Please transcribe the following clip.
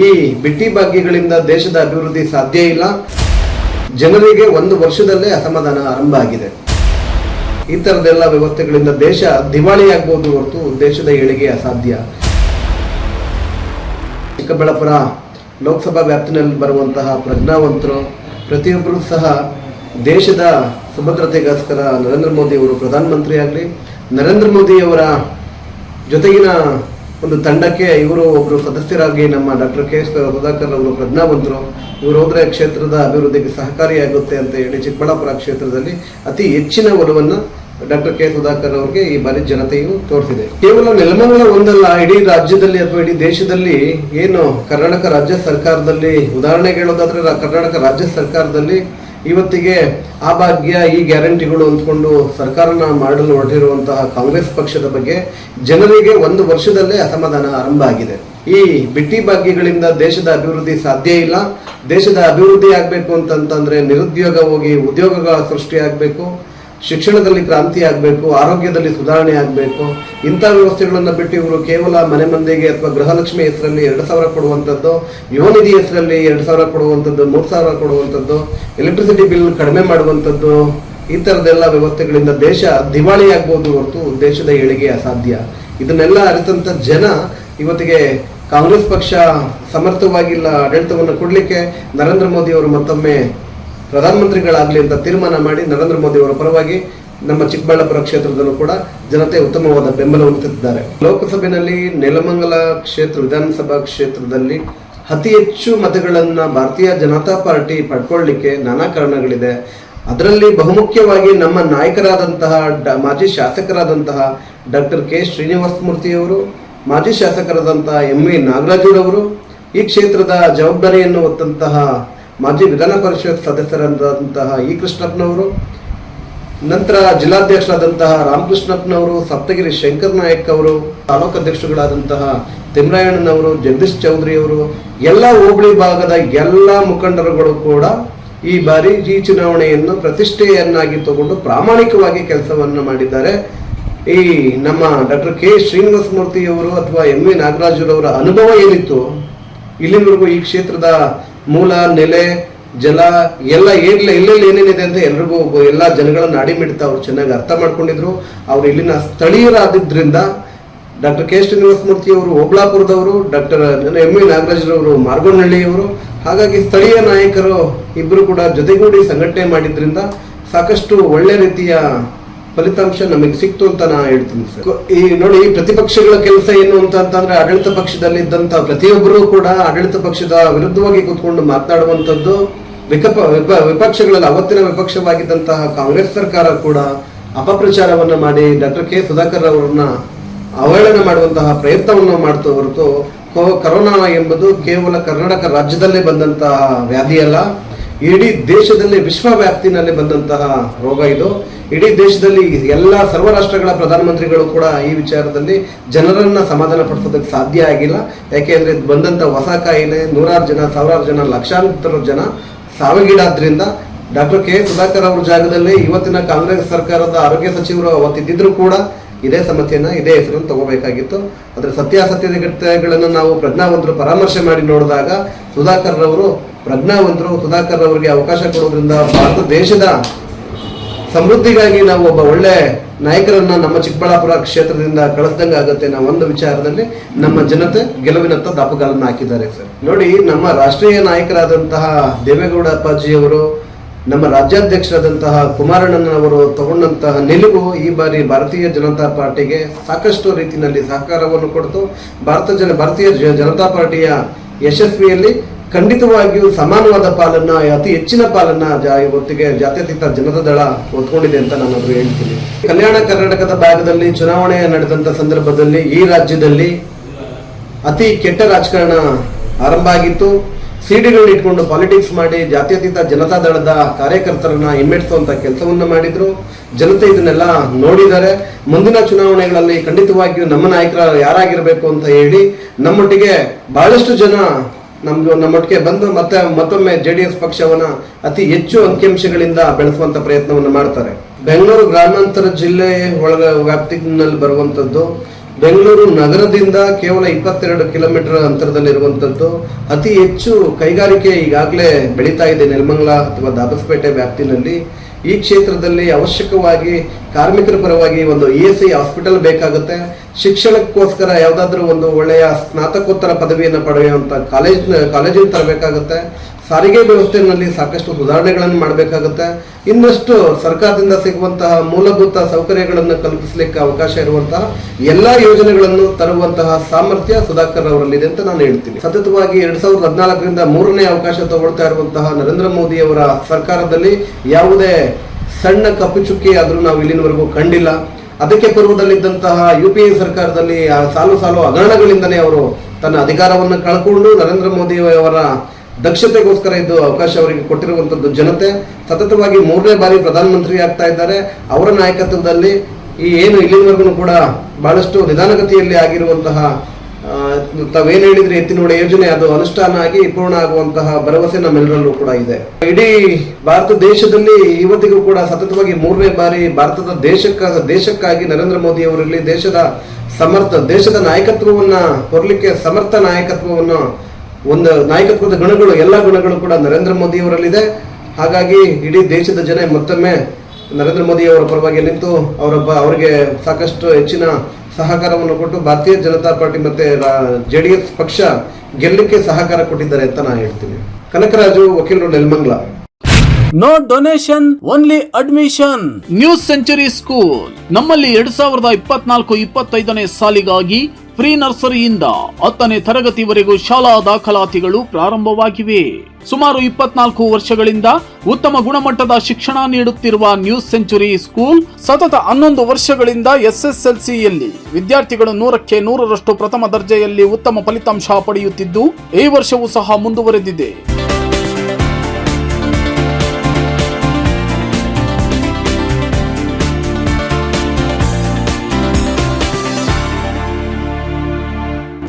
ಈ ಬಿಟ್ಟಿ ಭಾಗ್ಯಗಳಿಂದ ದೇಶದ ಅಭಿವೃದ್ಧಿ ಸಾಧ್ಯ ಇಲ್ಲ. ಜನರಿಗೆ ಒಂದು ವರ್ಷದಲ್ಲೇ ಅಸಮಾಧಾನ ಆರಂಭ ಆಗಿದೆ. ಈ ತರದೆಲ್ಲ ವ್ಯವಸ್ಥೆಗಳಿಂದ ದೇಶ ದಿವಾಳಿ ಆಗ್ಬೋದು ಹೊರತು ದೇಶದ ಏಳಿಗೆ ಅಸಾಧ್ಯ. ಚಿಕ್ಕಬಳ್ಳಾಪುರ ಲೋಕಸಭಾ ವ್ಯಾಪ್ತಿನಲ್ಲಿ ಬರುವಂತಹ ಪ್ರಜ್ಞಾವಂತರು ಪ್ರತಿಯೊಬ್ಬರೂ ಸಹ ದೇಶದ ಸುಭದ್ರತೆಗೋಸ್ಕರ ನರೇಂದ್ರ ಮೋದಿ ಅವರು ಪ್ರಧಾನಮಂತ್ರಿ ಆಗಲಿ ನರೇಂದ್ರ ಮೋದಿಯವರ ಜೊತೆಗಿನ ಒಂದು ತಂಡಕ್ಕೆ ಇವರು ಒಬ್ಬರು ಸದಸ್ಯರಾಗಿ ನಮ್ಮ ಡಾಕ್ಟರ್ ಕೆ ಎಸ್ ಸುಧಾಕರ್ ಅವರು ಪ್ರಜ್ಞಾವಂತರು. ಇವರು ಹೋದ್ರೆ ಕ್ಷೇತ್ರದ ಅಭಿವೃದ್ಧಿಗೆ ಸಹಕಾರಿಯಾಗುತ್ತೆ ಅಂತ ಹೇಳಿ ಚಿಕ್ಕಬಳ್ಳಾಪುರ ಕ್ಷೇತ್ರದಲ್ಲಿ ಅತಿ ಹೆಚ್ಚಿನ ಒಲವನ್ನು ಡಾಕ್ಟರ್ ಕೆ ಸುಧಾಕರ್ ಅವರಿಗೆ ಈ ಬಾರಿ ಜನತೆಯು ತೋರಿಸಿದೆ. ಕೇವಲ ನೆಲಮಂಗಲ ಒಂದಲ್ಲ, ಇಡೀ ರಾಜ್ಯದಲ್ಲಿ ಅಥವಾ ಇಡೀ ದೇಶದಲ್ಲಿ ಏನು ಕರ್ನಾಟಕ ರಾಜ್ಯ ಸರ್ಕಾರದಲ್ಲಿ, ಉದಾಹರಣೆಗೆ ಹೇಳೋದಾದ್ರೆ ಕರ್ನಾಟಕ ರಾಜ್ಯ ಸರ್ಕಾರದಲ್ಲಿ ಇವತ್ತಿಗೆ ಆ ಭಾಗ್ಯ ಈ ಗ್ಯಾರಂಟಿಗಳು ಅಂದ್ಕೊಂಡು ಸರ್ಕಾರನ ಮಾಡಲು ಹೊರಟಿರುವಂತಹ ಕಾಂಗ್ರೆಸ್ ಪಕ್ಷದ ಬಗ್ಗೆ ಜನರಿಗೆ ಒಂದು ವರ್ಷದಲ್ಲೇ ಅಸಮಾಧಾನ ಆರಂಭ ಆಗಿದೆ. ಈ ಬಿಟ್ಟಿ ಭಾಗ್ಯಗಳಿಂದ ದೇಶದ ಅಭಿವೃದ್ಧಿ ಸಾಧ್ಯ ಇಲ್ಲ. ದೇಶದ ಅಭಿವೃದ್ಧಿ ಆಗಬೇಕು ಅಂತಂತಂದ್ರೆ ನಿರುದ್ಯೋಗ ಹೋಗಿ ಉದ್ಯೋಗಗಳ ಸೃಷ್ಟಿ ಆಗಬೇಕು. ಶಿಕ್ಷಣದಲ್ಲಿ ಕ್ರಾಂತಿ ಆಗಬೇಕು, ಆರೋಗ್ಯದಲ್ಲಿ ಸುಧಾರಣೆ ಆಗಬೇಕು, ಇಂಥ ವ್ಯವಸ್ಥೆಗಳನ್ನು ಬಿಟ್ಟು ಇವರು ಕೇವಲ ಮನೆ ಮಂದಿಗೆ ಅಥವಾ ಗೃಹಲಕ್ಷ್ಮಿ ಹೆಸರಲ್ಲಿ ಎರಡು ಸಾವಿರ ಕೊಡುವಂಥದ್ದು ಯುವನಿಧಿ ಹೆಸರಲ್ಲಿ ಎರಡು ಸಾವಿರ ಕೊಡುವಂಥದ್ದು, ಮೂರು ಸಾವಿರ ಕೊಡುವಂಥದ್ದು ಎಲೆಕ್ಟ್ರಿಸಿಟಿ ಬಿಲ್ ಕಡಿಮೆ ಮಾಡುವಂಥದ್ದು, ಈ ಥರದ್ದೆಲ್ಲ ವ್ಯವಸ್ಥೆಗಳಿಂದ ದೇಶ ದಿವಾಳಿ ಆಗ್ಬೋದು ಹೊರತು ದೇಶದ ಏಳಿಗೆ ಅಸಾಧ್ಯ. ಇದನ್ನೆಲ್ಲ ಅರಿತಂಥ ಜನ ಇವತ್ತಿಗೆ ಕಾಂಗ್ರೆಸ್ ಪಕ್ಷ ಸಮರ್ಥವಾಗಿಲ್ಲ ಆಡಳಿತವನ್ನು ಕೊಡಲಿಕ್ಕೆ ನರೇಂದ್ರ ಮೋದಿ ಅವರು ಮತ್ತೊಮ್ಮೆ ಪ್ರಧಾನಮಂತ್ರಿಗಳಾಗಲಿ ಅಂತ ತೀರ್ಮಾನ ಮಾಡಿ ನರೇಂದ್ರ ಮೋದಿ ಅವರ ಪರವಾಗಿ ನಮ್ಮ ಚಿಕ್ಕಬಳ್ಳಾಪುರ ಕ್ಷೇತ್ರದಲ್ಲೂ ಕೂಡ ಜನತೆ ಉತ್ತಮವಾದ ಬೆಂಬಲವನ್ನು ತೆತ್ತಿದ್ದಾರೆ ಲೋಕಸಭೆಯಲ್ಲಿ ನೆಲಮಂಗಲ ಕ್ಷೇತ್ರ, ವಿಧಾನಸಭಾ ಕ್ಷೇತ್ರದಲ್ಲಿ ಅತಿ ಹೆಚ್ಚು ಮತಗಳನ್ನು ಭಾರತೀಯ ಜನತಾ ಪಾರ್ಟಿ ಪಡ್ಕೊಳ್ಳಿಕ್ಕೆ ನಾನಾ ಕಾರಣಗಳಿದೆ. ಅದರಲ್ಲಿ ಬಹುಮುಖ್ಯವಾಗಿ ನಮ್ಮ ನಾಯಕರಾದಂತಹ ಡ- ಮಾಜಿ ಶಾಸಕರಾದಂತಹ ಡಾಕ್ಟರ್ ಕೆ. ಶ್ರೀನಿವಾಸ ಮೂರ್ತಿಯವರು, ಮಾಜಿ ಶಾಸಕರಾದಂತಹ ಎಂ ವಿ ನಾಗರಾಜುರವರು ಈ ಕ್ಷೇತ್ರದ ಜವಾಬ್ದಾರಿಯನ್ನು ಹೊತ್ತಂತಹ ಮಾಜಿ ವಿಧಾನ ಪರಿಷತ್ ಸದಸ್ಯರಾದಂತಹ ಇ ಕೃಷ್ಣಪ್ಪನವರು, ನಂತರ ಜಿಲ್ಲಾಧ್ಯಕ್ಷರಾದಂತಹ ರಾಮಕೃಷ್ಣಪ್ಪನವರು, ಸಪ್ತಗಿರಿ ಶಂಕರ್ ನಾಯಕ್ ಅವರು, ತಾಲೂಕು ಅಧ್ಯಕ್ಷಗಳಾದಂತಹ ತಿಮ್ರಾಯಣ್ಣನವರು, ಜಗದೀಶ್ ಚೌಧರಿ ಅವರು, ಎಲ್ಲ ಹೋಬಳಿ ಭಾಗದ ಎಲ್ಲ ಮುಖಂಡರುಗಳು ಕೂಡ ಈ ಬಾರಿ ಈ ಚುನಾವಣೆಯನ್ನು ಪ್ರತಿಷ್ಠೆಯನ್ನಾಗಿ ತಗೊಂಡು ಪ್ರಾಮಾಣಿಕವಾಗಿ ಕೆಲಸವನ್ನು ಮಾಡಿದ್ದಾರೆ. ಈ ನಮ್ಮ ಡಾಕ್ಟರ್ ಕೆ ಶ್ರೀನಿವಾಸ ಮೂರ್ತಿಯವರು ಅಥವಾ ಎಂ ವಿ ನಾಗರಾಜರವರ ಅನುಭವ ಏನಿತ್ತು, ಇಲ್ಲಿವರೆಗೂ ಈ ಕ್ಷೇತ್ರದ ಮೂಲ, ನೆಲೆ, ಜಲ, ಎಲ್ಲ ಏನಿಲ್ಲ ಇಲ್ಲೆಲ್ಲಿ ಏನೇನಿದೆ ಅಂತ ಎಲ್ರಿಗೂ ಎಲ್ಲ ಜನಗಳನ್ನ ಅಡಿಮಿಡ್ತಾ ಅವ್ರು ಚೆನ್ನಾಗಿ ಅರ್ಥ ಮಾಡ್ಕೊಂಡಿದ್ರು. ಅವ್ರು ಇಲ್ಲಿನ ಸ್ಥಳೀಯರಾದಿದ್ದರಿಂದ ಡಾಕ್ಟರ್ ಕೆ ಶ್ರೀನಿವಾಸ ಮೂರ್ತಿ ಅವರು ಡಾಕ್ಟರ್ ಎಂ ವಿ ನಾಗರಾಜರವರು ಮಾರ್ಗೋನಹಳ್ಳಿಯವರು ಹಾಗಾಗಿ ಸ್ಥಳೀಯ ನಾಯಕರು ಇಬ್ಬರು ಕೂಡ ಜೊತೆಗೂಡಿ ಸಂಘಟನೆ ಮಾಡಿದ್ರಿಂದ ಸಾಕಷ್ಟು ಒಳ್ಳೆ ರೀತಿಯ ಫಲಿತಾಂಶ ನಮಗೆ ಸಿಕ್ತು ಅಂತ ನಾ ಹೇಳ್ತೀನಿ ಸರ್. ಈ ನೋಡಿ, ಪ್ರತಿಪಕ್ಷಗಳ ಕೆಲಸ ಏನು ಅಂತ ಅಂತಂದ್ರೆ ಆಡಳಿತ ಪಕ್ಷದಲ್ಲಿ ಇದ್ದಂತ ಪ್ರತಿಯೊಬ್ಬರು ಕೂಡ ಆಡಳಿತ ಪಕ್ಷದ ವಿರುದ್ಧವಾಗಿ ಕೂತ್ಕೊಂಡು ಮಾತನಾಡುವಂಥದ್ದು ವಿಕಪ ವಿಪ- ವಿಪಕ್ಷಗಳಲ್ಲಿ, ಅವತ್ತಿನ ವಿಪಕ್ಷವಾಗಿದ್ದಂತಹ ಕಾಂಗ್ರೆಸ್ ಸರ್ಕಾರ ಕೂಡ ಅಪಪ್ರಚಾರವನ್ನ ಮಾಡಿ ಡಾಕ್ಟರ್ ಕೆ ಸುಧಾಕರ್ ಅವರನ್ನ ಅವಹೇಳನ ಮಾಡುವಂತಹ ಪ್ರಯತ್ನವನ್ನು ಮಾಡ್ತಾ ಹೊರತು ಕರೋನಾ ಎಂಬುದು ಕೇವಲ ಕರ್ನಾಟಕ ರಾಜ್ಯದಲ್ಲೇ ಬಂದಂತಹ ವ್ಯಾಧಿಯಲ್ಲ ಇಡೀ ದೇಶದಲ್ಲಿ ವಿಶ್ವವ್ಯಾಪ್ತಿನಲ್ಲಿ ಬಂದಂತಹ ರೋಗ ಇದು. ಇಡೀ ದೇಶದಲ್ಲಿ ಎಲ್ಲ ಸರ್ವ ರಾಷ್ಟ್ರಗಳ ಪ್ರಧಾನಮಂತ್ರಿಗಳು ಕೂಡ ಈ ವಿಚಾರದಲ್ಲಿ ಜನರನ್ನ ಸಮಾಧಾನ ಪಡಿಸೋದಕ್ಕೆ ಸಾಧ್ಯ ಆಗಿಲ್ಲ. ಯಾಕೆಂದ್ರೆ ಬಂದಂತ ಹೊಸ ಕಾಯಿಲೆ, ನೂರಾರು ಜನ, ಸಾವಿರಾರು ಜನ, ಲಕ್ಷಾಂತರ ಜನ ಸಾವಿಗೀಡಾದ್ರಿಂದ ಡಾಕ್ಟರ್ ಕೆ ಸುಧಾಕರ್ ಅವರ ಜಾಗದಲ್ಲಿ ಇವತ್ತಿನ ಕಾಂಗ್ರೆಸ್ ಸರ್ಕಾರದ ಆರೋಗ್ಯ ಸಚಿವರು ಅವತ್ತಿದ್ದರೂ ಕೂಡ ಇದೇ ಸಮಸ್ಯೆನ, ಇದೇ ಹೆಸರನ್ನು ತಗೋಬೇಕಾಗಿತ್ತು. ಅದರ ಸತ್ಯಾಸತ್ಯತೆಗಳನ್ನು ನಾವು ಪ್ರಜ್ಞಾವಂತರು ಪರಾಮರ್ಶೆ ಮಾಡಿ ನೋಡಿದಾಗ ಸುಧಾಕರ್ ರವರು ಪ್ರಜ್ಞಾವಂತರು, ಸುಧಾಕರ್ ಅವರಿಗೆ ಅವಕಾಶ ಕೊಡೋದ್ರಿಂದ ಭಾರತ ದೇಶದ ಸಮೃದ್ಧಿಗಾಗಿ ನಾವು ಒಬ್ಬ ಒಳ್ಳೆ ನಾಯಕರನ್ನ ನಮ್ಮ ಚಿಕ್ಕಬಳ್ಳಾಪುರ ಕ್ಷೇತ್ರದಿಂದ ಕಳಿಸ್ದಂಗೆ ಆಗುತ್ತೆ ನಾವು ಒಂದು ವಿಚಾರದಲ್ಲಿ ನಮ್ಮ ಜನತೆ ಗೆಲುವಿನತ್ತ ದಾಪುಗಾಲನ್ನು ಹಾಕಿದ್ದಾರೆ ಸರ್. ನೋಡಿ, ನಮ್ಮ ರಾಷ್ಟ್ರೀಯ ನಾಯಕರಾದಂತಹ ದೇವೇಗೌಡ ಅಪ್ಪಾಜಿಯವರು, ನಮ್ಮ ರಾಜ್ಯಾಧ್ಯಕ್ಷರಾದಂತಹ ಕುಮಾರಣ್ಣನವರು ತಗೊಂಡಂತಹ ನಿಲುವು ಈ ಬಾರಿ ಭಾರತೀಯ ಜನತಾ ಪಾರ್ಟಿಗೆ ಸಾಕಷ್ಟು ರೀತಿಯಲ್ಲಿ ಸಹಕಾರವನ್ನು ಕೊಡ್ತು. ಭಾರತ ಜನ, ಭಾರತೀಯ ಜನತಾ ಪಾರ್ಟಿಯ ಯಶಸ್ವಿಯಲ್ಲಿ ಖಂಡಿತವಾಗಿಯೂ ಸಮಾನವಾದ ಪಾಲನ್ನ, ಅತಿ ಹೆಚ್ಚಿನ ಪಾಲನ್ನ ಇವತ್ತಿಗೆ ಜಾತ್ಯತೀತ ಜನತಾ ದಳ ಹೊತ್ಕೊಂಡಿದೆ ಅಂತ ನಾನು ಹೇಳ್ತೀನಿ. ಕಲ್ಯಾಣ ಕರ್ನಾಟಕದ ಭಾಗದಲ್ಲಿ ಚುನಾವಣೆ ನಡೆದಂತ ಸಂದರ್ಭದಲ್ಲಿ ಈ ರಾಜ್ಯದಲ್ಲಿ ಅತಿ ಕೆಟ್ಟ ರಾಜಕಾರಣ ಆರಂಭ ಆಗಿತ್ತು. ಸಿಡಿಗಳನ್ನ ಇಟ್ಕೊಂಡು ಪಾಲಿಟಿಕ್ಸ್ ಮಾಡಿ ಜಾತ್ಯತೀತ ಜನತಾ ದಳದ ಕಾರ್ಯಕರ್ತರನ್ನ ಹಿಮ್ಮೆಟ್ಟಿಸುವಂತ ಕೆಲಸವನ್ನ ಮಾಡಿದ್ರು. ಜನತೆ ಇದನ್ನೆಲ್ಲ ನೋಡಿದ್ದಾರೆ. ಮುಂದಿನ ಚುನಾವಣೆಗಳಲ್ಲಿ ಖಂಡಿತವಾಗಿಯೂ ನಮ್ಮ ನಾಯಕರ ಯಾರಾಗಿರಬೇಕು ಅಂತ ಹೇಳಿ ನಮ್ಮೊಟ್ಟಿಗೆ ಬಹಳಷ್ಟು ಜನ ನಮ್ದು ನಮ್ಮೊಟ್ಟಿಗೆ ಬಂದು ಮತ್ತೆ ಮತ್ತೊಮ್ಮೆ ಜೆ ಡಿ ಎಸ್ ಪಕ್ಷವನ್ನ ಅತಿ ಹೆಚ್ಚು ಅಂಕಿಅಂಶಗಳಿಂದ ಬೆಳೆಸುವಂತ ಪ್ರಯತ್ನವನ್ನು ಮಾಡ್ತಾರೆ. ಬೆಂಗಳೂರು ಗ್ರಾಮಾಂತರ ಜಿಲ್ಲೆ ಒಳಗ ವ್ಯಾಪ್ತಿನಲ್ಲಿ ಬರುವಂತದ್ದು, ಬೆಂಗಳೂರು ನಗರದಿಂದ ಕೇವಲ ಇಪ್ಪತ್ತೆರಡು ಕಿಲೋಮೀಟರ್ ಅಂತರದಲ್ಲಿರುವಂಥದ್ದು ಅತಿ ಹೆಚ್ಚು ಕೈಗಾರಿಕೆ ಈಗಾಗಲೇ ಬೆಳೀತಾ ಇದೆ ನೆಲಮಂಗಲ ಅಥವಾ ದಾಬಸ್ಪೇಟೆ ವ್ಯಾಪ್ತಿನಲ್ಲಿ. ಈ ಕ್ಷೇತ್ರದಲ್ಲಿ ಅವಶ್ಯಕವಾಗಿ ಕಾರ್ಮಿಕರ ಪರವಾಗಿ ಒಂದು ಇ ಎಸ್ ಐ ಹಾಸ್ಪಿಟಲ್ ಬೇಕಾಗುತ್ತೆ. ಶಿಕ್ಷಣಕ್ಕೋಸ್ಕರ ಯಾವುದಾದ್ರೂ ಒಂದು ಒಳ್ಳೆಯ ಸ್ನಾತಕೋತ್ತರ ಪದವಿಯನ್ನು ಪಡೆಯುವಂಥ ಕಾಲೇಜ್ ಕಾಲೇಜಿನ ತರಬೇಕಾಗುತ್ತೆ. ಸಾರಿಗೆ ವ್ಯವಸ್ಥೆಯಲ್ಲಿ ಸಾಕಷ್ಟು ಸುಧಾರಣೆಗಳನ್ನು ಮಾಡಬೇಕಾಗುತ್ತೆ. ಇನ್ನಷ್ಟು ಸರ್ಕಾರದಿಂದ ಸಿಗುವಂತಹ ಮೂಲಭೂತ ಸೌಕರ್ಯಗಳನ್ನು ಕಲ್ಪಿಸಲಿಕ್ಕೆ ಅವಕಾಶ ಇರುವಂತಹ ಎಲ್ಲ ಯೋಜನೆಗಳನ್ನು ತರುವಂತಹ ಸಾಮರ್ಥ್ಯ ಸುಧಾಕರ್ ಅವರಲ್ಲಿದೆ ಅಂತ ನಾನು ಹೇಳ್ತೀನಿ. ಸತತವಾಗಿ ಎರಡ್ ಸಾವಿರದ ಹದಿನಾಲ್ಕರಿಂದ ಮೂರನೇ ಅವಕಾಶ ತಗೊಳ್ತಾ ಇರುವಂತಹ ನರೇಂದ್ರ ಮೋದಿ ಅವರ ಸರ್ಕಾರದಲ್ಲಿ ಯಾವುದೇ ಸಣ್ಣ ಕಪ್ಪು ಚುಕ್ಕಿ ಆದರೂ ನಾವು ಇಲ್ಲಿನವರೆಗೂ ಕಂಡಿಲ್ಲ. ಅದಕ್ಕೆ ಪೂರ್ವದಲ್ಲಿದ್ದಂತಹ ಯು ಪಿ ಎ ಸರ್ಕಾರದಲ್ಲಿ ಸಾಲು ಸಾಲು ಹಗರಣಗಳಿಂದನೇ ಅವರು ತನ್ನ ಅಧಿಕಾರವನ್ನು ಕಳ್ಕೊಂಡು ನರೇಂದ್ರ ಮೋದಿ ಅವರ ದಕ್ಷತೆಗೋಸ್ಕರ ಇದು ಅವಕಾಶ ಅವರಿಗೆ ಕೊಟ್ಟಿರುವಂತದ್ದು ಜನತೆ. ಸತತವಾಗಿ ಮೂರನೇ ಬಾರಿ ಪ್ರಧಾನಮಂತ್ರಿ ಆಗ್ತಾ ಇದ್ದಾರೆ. ಅವರ ನಾಯಕತ್ವದಲ್ಲಿ ಈ ಏನು ಇಲ್ಲಿವರೆಗೂ ಕೂಡ ಬಹಳಷ್ಟು ನಿಧಾನಗತಿಯಲ್ಲಿ ಆಗಿರುವಂತಹ ತಾವೇನು ಹೇಳಿದ್ರೆ ಎತ್ತಿನ ಯೋಜನೆ, ಅದು ಅನುಷ್ಠಾನ ಆಗಿ ಪೂರ್ಣ ಆಗುವಂತಹ ಭರವಸೆ ನಮ್ಮೆಲ್ಲರಲ್ಲೂ ಕೂಡ ಇದೆ. ಇಡೀ ಭಾರತ ದೇಶದಲ್ಲಿ ಇವತ್ತಿಗೂ ಕೂಡ ಸತತವಾಗಿ ಮೂರನೇ ಬಾರಿ ಭಾರತದ ದೇಶಕ್ಕ, ದೇಶಕ್ಕಾಗಿ ನರೇಂದ್ರ ಮೋದಿ ಅವರಲ್ಲಿ ದೇಶದ ಸಮರ್ಥ, ದೇಶದ ನಾಯಕತ್ವವನ್ನ ಹೊರಲಿಕ್ಕೆ ಸಮರ್ಥ ನಾಯಕತ್ವವನ್ನು ಒಂದು ನಾಯಕತ್ವದ ಗುಣಗಳು ಎಲ್ಲ ಗುಣಗಳು ಕೂಡ ನರೇಂದ್ರ ಮೋದಿ ಅವರಲ್ಲಿದೆ ಹಾಗಾಗಿ ಇಡೀ ದೇಶದ ಜನ ಮತ್ತೊಮ್ಮೆ ನರೇಂದ್ರ ಮೋದಿ ಅವರ ಪರವಾಗಿ ನಿಂತು ಅವರೊಬ್ಬ ಅವರಿಗೆ ಸಾಕಷ್ಟು ಹೆಚ್ಚಿನ ಸಹಕಾರವನ್ನು ಕೊಟ್ಟು ಭಾರತೀಯ ಜನತಾ ಪಾರ್ಟಿ ಮತ್ತೆ ಜೆ ಡಿ ಎಸ್ ಪಕ್ಷ ಗೆಲ್ಲಕ್ಕೆ ಸಹಕಾರ ಕೊಟ್ಟಿದ್ದಾರೆ ಅಂತ ನಾನು ಹೇಳ್ತೀನಿ. ಕನಕರಾಜು ವಕೀಲರು Nelamangala. No donation only admission new century school ನಮ್ಮಲ್ಲಿ ಎರಡ್ ಸಾವಿರದ ಇಪ್ಪತ್ನಾಲ್ಕು ಇಪ್ಪತ್ತೈದನೇ ಸಾಲಿಗಾಗಿ ಪ್ರೀ ನರ್ಸರಿಯಿಂದ ಹತ್ತನೇ ತರಗತಿವರೆಗೂ ಶಾಲಾ ದಾಖಲಾತಿಗಳು ಪ್ರಾರಂಭವಾಗಿವೆ. ಸುಮಾರು ಇಪ್ಪತ್ನಾಲ್ಕು ವರ್ಷಗಳಿಂದ ಉತ್ತಮ ಗುಣಮಟ್ಟದ ಶಿಕ್ಷಣ ನೀಡುತ್ತಿರುವ ನ್ಯೂಸ್ ಸೆಂಚುರಿ ಸ್ಕೂಲ್ ಸತತ ಹನ್ನೊಂದು ವರ್ಷಗಳಿಂದ ಎಸ್ಎಸ್ಎಲ್ಸಿಯಲ್ಲಿ ವಿದ್ಯಾರ್ಥಿಗಳು ನೂರಕ್ಕೆ ನೂರರಷ್ಟು ಪ್ರಥಮ ದರ್ಜೆಯಲ್ಲಿ ಉತ್ತಮ ಫಲಿತಾಂಶ ಪಡೆಯುತ್ತಿದ್ದು, ಈ ವರ್ಷವೂ ಸಹ ಮುಂದುವರೆದಿದೆ.